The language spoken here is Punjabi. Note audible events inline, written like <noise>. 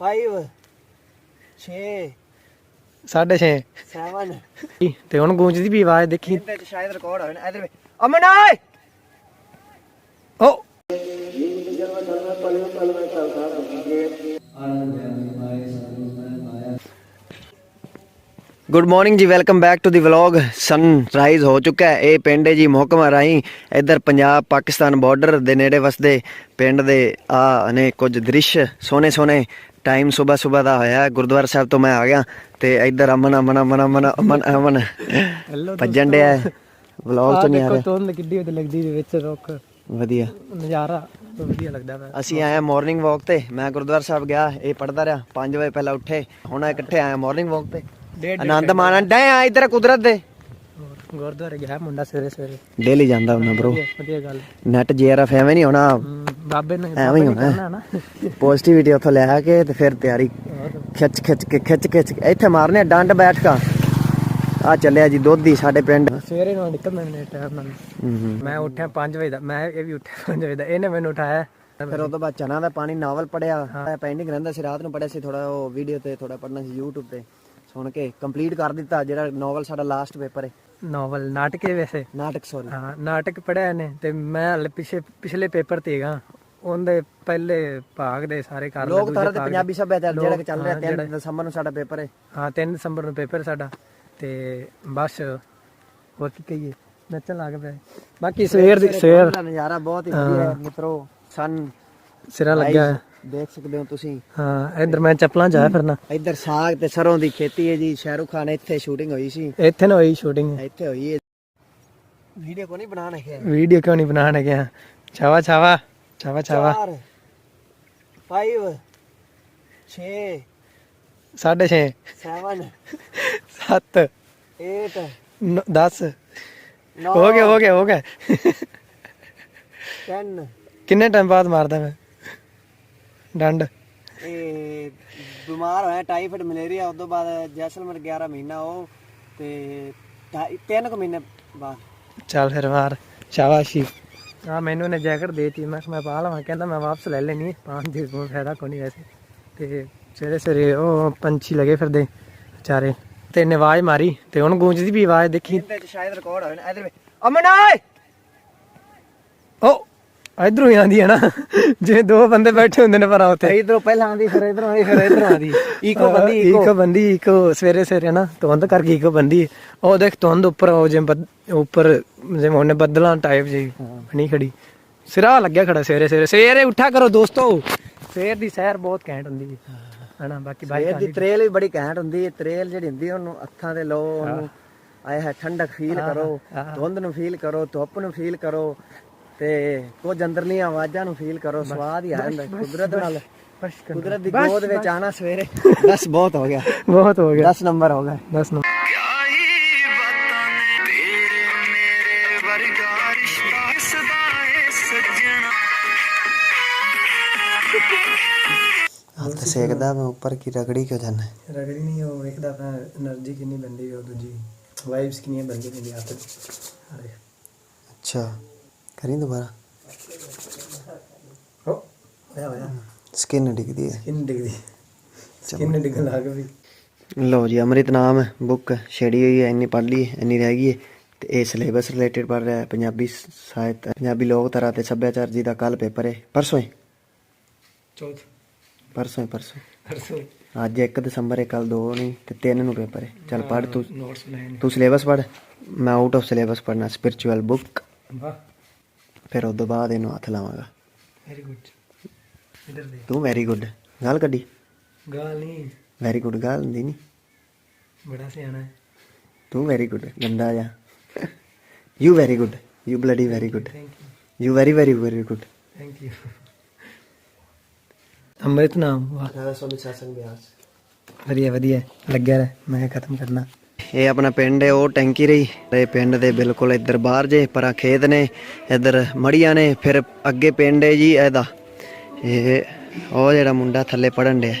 5 6 6.5 7 ਤੇ ਹੁਣ ਗੂੰਜਦੀ ਵੀ ਆਵਾਜ਼ ਦੇਖੀ। ਇਹਦੇ ਚ ਸ਼ਾਇਦ ਰਿਕਾਰਡ ਹੋਵੇ ਨਾ ਇਧਰ ਵੇ ਅਮਨ ਓਏ! ਓ। ਗੁੱਡ ਮਾਰਨਿੰਗ ਜੀ welcome back to the vlog sunrise ਹੋ ਚੁੱਕਾ ਹੈ। ਇਹ ਪਿੰਡ ਹੈ ਜੀ ਮੁਹਕਮਾ ਰਾਹੀਂ ਇੱਧਰ ਪੰਜਾਬ ਪਾਕਿਸਤਾਨ ਬਾਰਡਰ ਦੇ ਨੇੜੇ ਵਸਦੇ ਪਿੰਡ ਦੇ ਆ ਨੇ ਕੁਝ ਦ੍ਰਿਸ਼ ਸੋਹਣੇ ਸੋਹਣੇ ਟਾਈਮ ਸਵੇਰ ਸਵੇਰ ਦਾ ਹੋਇਆ। ਗੁਰਦੁਆਰਾ ਸਾਹਿਬ ਤੋਂ ਮੈਂ ਆ ਗਿਆ ਤੇ ਇੱਧਰ ਅਮਨ ਅਮਨ ਅਮਨ ਅਮਨ ਅਮਨ ਅਮਨ ਭੱਜਣ ਡਿਆ ਵਲੌਗ ਚ ਨਹੀਂ ਆ ਰਿਹਾ। ਤੋਨ ਕਿੱਡੀ ਉਹਦੇ ਲੱਗਦੀ ਦੇ ਵਿੱਚ ਰੁੱਖ। ਵਧੀਆ। ਨਜ਼ਾਰਾ ਵਧੀਆ ਲੱਗਦਾ ਵਾ ਅਸੀਂ ਆਏ ਮਾਰਨਿੰਗ ਵਾਕ ਤੇ। ਮੈਂ ਗੁਰਦੁਆਰਾ ਸਾਹਿਬ ਗਿਆ ਇਹ ਪੜਦਾ ਰਿਹਾ। 5 ਵਜੇ ਪਹਿਲਾਂ ਉੱਠੇ। ਹੁਣ ਇਕੱਠੇ ਆਏ ਮਾਰਨਿੰਗ ਵਾਕ ਤੇ। ਆਨੰਦ ਮਾਣਨ ਡੈ ਆ ਇਧਰ ਕੁਦਰਤ ਦੇ? ਗੁਰਦੁਆਰੇ ਗਿਆ ਮੁੰਡਾ ਸਵੇਰੇ ਸਵੇਰੇ। ਡੇਲੀ ਜਾਂਦਾ ਹੁੰਦਾ ਬ్రో ਵਧੀਆ- ਗੱਲ। ਨੈਟ ਜੀਆਰਐਫ ਐਵੇਂ ਨਹੀਂ ਹੋਣਾ। ਬਾਬੇ ਨੇ ਐਵੇਂ ਹੀ ਹੋਣਾ। ਪੋਜ਼ਿਟਿਵਿਟੀ ਉੱਥੋਂ ਲੈ ਕੇ ਤੇ ਫਿਰ ਤਿਆਰੀ। ਖਿੱਚ ਖਿੱਚ ਕੇ ਖਿੱਚ ਖਿੱਚ ਕੇ। ਇੱਥੇ ਮਾਰਨੇ ਡੰਡ ਬੈਠ ਕਾ। ਆ ਚੱਲਿਆ ਜੀ ਦੁੱਧ ਹੀ ਸਾਡੇ ਪਿੰਡ। ਸਵੇਰੇ ਨੂੰ ਨਿਕਲਣਾ ਨੇ ਟਾਈਮ ਨਾਲ। ਮੈਂ ਉੱਠਿਆ 5 ਵਜੇ ਦਾ। ਮੈਂ ਇਹ ਵੀ ਉੱਠਿਆ <laughs> 5 ਵਜੇ ਦਾ। ਇਹਨੇ ਮੈਨੂੰ ਉਠਾਇਆ। ਫਿਰ ਉਹ ਤੋਂ ਬਾਅਦ ਚਨਾ ਦਾ ਪਾਣੀ ਨਾਵਲ ਪੜਿਆ। ਪੈਂਡਿੰਗ ਰਹਿੰਦਾ ਸੀ ਰਾਤ ਨੂੰ ਪੜਿਆ ਸੀ। ਥੋੜਾ ਉਹ ਵੀਡੀਓ ਤੇ ਥੋੜਾ ਪੜਨਾ ਸੀ YouTube ਤੇ। ਸੁਣ ਕੇ ਕੰਪਲੀਟ ਕਰ ਦਿੱਤਾ ਜਿਹੜਾ ਨਾਵਲ ਸਾਡਾ ਲਾਸਟ ਪੇਪਰ ਹੈ ਨੋਵਲ ਨਾਟਕੇ ਵੈਸੇ। ਨਾਟਕ ਸੌਰੀ ਹਾਂ ਨਾਟਕ ਪੜਿਆ ਨੇ ਤੇ ਮੈਂ ਹਲੇ ਪਿਛੇ ਪਿਛਲੇ ਪੇਪਰ ਤੇ ਹੈਗਾ ਉਹਦੇ ਪਹਿਲੇ ਭਾਗ ਦੇ ਸਾਰੇ ਕਰ ਲਏ ਲੋਕ ਤਾਰਾ ਤੇ ਪੰਜਾਬੀ ਸੱਭਿਆਚਾਰ ਜਿਹੜਾ ਕਿ ਚੱਲ ਰਿਹਾ ਹਾਂ, 3 ਦਸੰਬਰ ਨੂੰ ਸਾਡਾ ਪੇਪਰ ਹੈ ਹਾਂ 3 ਦਸੰਬਰ ਨੂੰ ਪੇਪਰ ਸਾਡਾ। ਤੇ ਬਸ ਹੋਰ ਕੀ ਕਹੀਏ? ਨੱਚਣ ਲੱਗ ਪਿਆ। ਬਾਕੀ ਸਵੇਰ ਦੀ ਸਵੇਰ ਦਾ ਨਜ਼ਾਰਾ ਬਹੁਤ ਹੀ ਵਧੀਆ ਹੈ। ਮਿੱਤਰੋ ਸਨ ਸਿਰਾ ਲੱਗਿਆ ਹੈ। ਦੇਖ ਸਕਦੇ ਹੋ ਤੁਸੀਂ। ਹਾਂ ਇਧਰ ਮੈਂ ਚੱਪਲਾਂ ਜਾ ਫਿਰਨਾ। ਇੱਧਰ ਸਾਗ ਤੇ ਸਰੋਂ ਦੀ ਖੇਤੀ ਹੈ ਜੀ ਸ਼ਾਹਰੁਖ ਖਾਨ ਇੱਥੇ ਸ਼ੂਟਿੰਗ ਹੋਈ ਸੀ। ਇੱਥੇ ਨਾ ਹੋਈ ਸ਼ੂਟਿੰਗ ਇੱਥੇ ਹੋਈ ਹੈ। ਵੀਡੀਓ ਕੋ ਨਹੀਂ ਬਣਾਣਾ ਹੈ ਵੀਡੀਓ ਕਿਉਂ ਨਹੀਂ ਬਣਾਣ ਗਿਆ ਛਾਵਾ ਛਾਵਾ ਛਾਵਾ ਛਾਵਾ। 4 5 6 6.5 7 7 8 10 9 ਹੋ ਗਿਆ ਹੋ ਗਿਆ ਹੋ ਗਿਆ। 10 ਕਿੰਨੇ ਟਾਈਮ ਬਾਅਦ ਮਾਰਦਾ ਮੈਂ? ਡੰਡ। ਇਹ ਬਿਮਾਰ ਹੋਇਆ ਟਾਈਫਾਇਡ ਮਲੇਰੀਆ ਉਸ ਤੋਂ ਬਾਅਦ ਜੈਸਲਮੇਰ 11 ਮਹੀਨਾ ਉਹ ਤੇ 3 ਕੁ ਮਹੀਨੇ ਬਾਅਦ। ਚੱਲ ਫਿਰ ਮਾਰ ਸ਼ਾਬਾਸ਼ੀ। ਆ ਮੈਨੂੰ ਇਹਨੇ ਜੈਕਟ ਦੇਤੀ ਮੈਂ ਕਿਹਾ ਮੈਂ ਪਾ ਲਵਾਂ ਕਹਿੰਦਾ ਮੈਂ ਵਾਪਸ ਲੈ ਲੈਣੀ ਪਾਣ ਦੀ ਕੋਈ ਫਾਇਦਾ ਕੋਈ ਨਹੀਂ ਵੈਸੇ। ਤੇ ਸਵੇਰੇ ਸਵੇਰੇ ਉਹ ਪੰਛੀ ਲਗੇ ਫਿਰਦੇ ਵਿਚਾਰੇ ਤੇ ਇਹਨੇ ਆਵਾਜ਼ ਮਾਰੀ ਤੇ ਹੁਣ ਗੂੰਜਦੀ ਵੀ ਆਵਾਜ਼ ਦੇਖੀ। ਇਹਦੇ ਚ ਸ਼ਾਇਦ ਰਿਕਾਰਡ ਹੋਵੇ ਨਾ ਇਧਰ ਵੇ ਅਮਨ ਓਏ! ਉਹ ਇਧਰੋਂ ਹੀ ਆਂਦੀ ਹੈ ਨਾ। ਜੇ ਦੋ ਬੰਦੇ ਬੈਠੇ ਹੁੰਦੇ ਨੇ ਪਰ ਉੱਥੇ। ਇਧਰੋਂ ਪਹਿਲਾਂ ਆਂਦੀ ਫਿਰ ਇਧਰੋਂ ਆਈ ਫਿਰ ਇਧਰੋਂ ਆਂਦੀ ਇਕੋ ਬੰਦੀ ਇੱਕੋ ਇਕੋ ਬੰਦੀ ਇੱਕੋ ਸਵੇਰੇ ਸਵੇਰੇ ਨਾ ਧੁੰਦ ਕਰਕੇ ਇੱਕੋ ਬੰਦੀ। ਉਹ ਦੇਖ ਧੁੰਦ ਉੱਪਰ ਉਹ ਜਿਵੇਂ ਬੱਦ- ਉੱਪਰ ਜਿਵੇਂ ਉਹਨੇ ਬੱਦਲਾਂ ਟਾਈਪ ਜੀ ਬਣੀ ਖੜੀ। ਸਿਰਾ ਲੱਗਿਆ ਖੜਾ ਸਵੇਰੇ ਸਵੇਰੇ। ਸਵੇਰੇ ਉੱਠਾ ਕਰੋ ਦੋਸਤੋ। ਸਵੇਰ ਦੀ ਸੈਰ ਬਹੁਤ ਘੈਂਟ ਹੁੰਦੀ ਹੈ ਹਨਾ ਬਾਕੀ ਬਾਈ ਦੀ ਤਰੇਲ ਵੀ ਬੜੀ ਘੈਂਟ ਹੁੰਦੀ ਹੈ। ਤਰੇਲ ਜਿਹੜੀ ਹੁੰਦੀ ਹੈ ਉਹਨੂੰ ਅੱਖਾਂ ਦੇ ਲੋ ਉਹਨੂੰ ਆਏ ਹੈ ਠੰਡਕ ਫੀਲ ਕਰੋ। ਧੁੰਦ ਨੂੰ ਫੀਲ ਕਰੋ ਧੁੱਪ ਨੂੰ ਫੀਲ ਕਰੋ। ਤੇ ਕੁਝ ਅੰਦਰਲੀਆਂ ਆਵਾਜ਼ਾਂ ਨੂੰ ਫੀਲ ਕਰੋ ਸਵਾਦ ਹੀ ਆ ਜਾਂਦਾ ਕੁਦਰਤ ਨਾਲ। ਕੁਦਰਤ ਦੀ ਗੋਦ ਵਿੱਚ ਆਣਾ ਸਵੇਰੇ। <laughs> ਬਸ ਬਹੁਤ ਹੋ ਗਿਆ। ਬਹੁਤ ਹੋ ਗਿਆ। 10 ਨੰਬਰ ਹੋ ਗਿਆ। 10 ਸੇਕਦਾ ਮੈਂ ਉੱਪਰ ਕੀ ਰਗੜੀ ਕਿਉਂ ਜਾਂਦਾ? ਰਗੜੀ ਨਹੀਂ ਉਹ ਵੇਖਦਾ ਆਪਣਾ એનર્ਜੀ ਕਿੰਨੀ ਬੰਦੀ ਹੈ ਦੂਜੀ। ਵਾਈਬਸ ਕਿੰਨੀ ਬੰਦੀ ਹੁੰਦੀ ਆ ਤੇ ਅੱਛਾ। ਕਰੀ ਦੁਬਾਰਾ। ਹੋ ਹੋਇਆ ਹੋਇਆ। ਸਕਿਨ ਡਿੱਗਦੀ ਹੈ। ਸਕਿਨ ਡਿੱਗਦੀ ਸਕਿਨ ਡਿੱਗਣ ਲੱਗ ਪਈ। ਲਓ ਜੀ ਅੰਮ੍ਰਿਤ ਨਾਮ ਬੁੱਕ ਛੇੜੀ ਹੋਈ ਹੈ ਇੰਨੀ ਪੜ੍ਹ ਲਈ ਇੰਨੀ ਰਹਿ ਗਈ ਹੈ। ਤੇ ਇਹ ਸਿਲੇਬਸ ਰਿਲੇਟਡ ਪੜ੍ਹ ਰਿਹਾ ਹੈ ਪੰਜਾਬੀ ਸਾਹਿਤ ਪੰਜਾਬੀ ਲੋਕਧਾਰਾ ਤੇ ਸੱਭਿਆਚਾਰ ਜੀ ਦਾ ਕੱਲ ਪੇਪਰ ਹੈ। ਪਰਸੋਂ ਹੈ। ਚੌਥ। ਪਰਸੋਂ ਹੈ ਪਰਸੋਂ ਪਰਸੋਂ ਅੱਜ 1 ਦਸੰਬਰ ਹੈ ਕੱਲ 2 ਨਹੀਂ ਤੇ 3 ਨੂੰ ਪੇਪਰ ਹੈ। ਚੱਲ ਪੜ੍ਹ ਤੂੰ। ਤੂੰ ਸਿਲੇਬਸ ਪੜ੍ਹ। ਮੈਂ ਆਊਟ ਆਫ ਸਿਲੇਬਸ ਪੜ੍ਹਨਾ ਸਪਿਰਚੁਅਲ ਬੁੱਕ ਵਾਹ। ਫਿਰ ਤੋਂ ਬਾਅਦ ਇਹਨੂੰ ਹੱਥ ਲਾਵਾਂਗਾ। ਵੈਰੀ ਗੁੱਡ ਇਧਰ ਦੇ ਤੂੰ ਵੈਰੀ ਗੁੱਡ ਗੱਲ ਕੱਢੀ। ਗਾਲ ਨਹੀਂ। ਵੈਰੀ ਗੁੱਡ ਗੱਲ ਹੁੰਦੀ ਨਹੀਂ ਬੜਾ ਸਿਆਣਾ ਹੈ। ਤੂੰ ਵੈਰੀ ਗੁੱਡ ਗੰਦਾ ਜਾ you very good you bloody very good thank you you very very very good thank you ਅੰਮ੍ਰਿਤ ਨਾਮ। ਵਾਹ। ਰਾਧਾ ਸਵਾਮੀ ਸਾਸੰਗ ਬਿਆਸ। ਵਧੀਆ ਵਧੀਆ। ਲੱਗਿਆ ਰਹਿ। ਮੈਂ ਖਤਮ ਕਰਨਾ। ਇਹ ਆਪਣਾ ਪਿੰਡ ਹੈ, ਉਹ ਟੈਂਕੀ ਰਹੀ। ਇਹ ਪਿੰਡ ਦੇ ਬਿਲਕੁਲ ਇੱਧਰ ਬਾਹਰ ਜੇ, ਪਰਾਂ ਖੇਤ ਨੇ, ਇੱਧਰ ਮੜੀਆਂ ਨੇ, ਫਿਰ ਅੱਗੇ ਪਿੰਡ ਹੈ ਜੀ ਇਹਦਾ। ਇਹ ਉਹ ਜਿਹੜਾ ਮੁੰਡਾ ਥੱਲੇ ਪੜਨ ਡਿਆ।